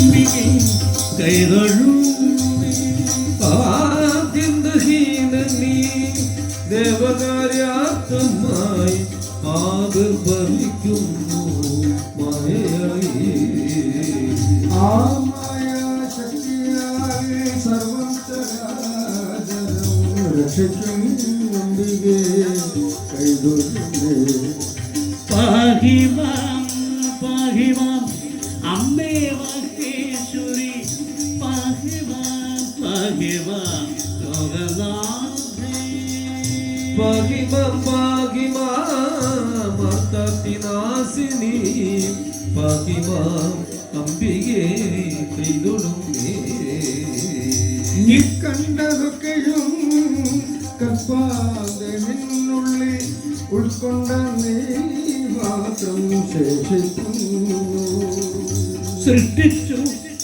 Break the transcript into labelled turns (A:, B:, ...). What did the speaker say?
A: അമ്പികെ കൈതൊഴുമേ
B: ആദ്യന്തഹീന നീ ദേവകാര്യാർത്ഥമായി ആവിർഭവിക്കുന്നു മായയായി
C: ആ മായാശക്തിയാൽ സർവം ചരാചരം രക്ഷിക്കും അംബികെ കൈതൊഴുന്നേ
A: പാഹിമാം പാഹിമാം അമ്മേ
C: பகைவா பகைவா யோகநாதே பகிம
A: பகிமா மர்த்தி நாசினி பகிமா அம்பிகே கைதுடுமே
B: நிற்கண்டதுக்கையும் கற்பாத நின்னுள்ளே உட்கொண்ட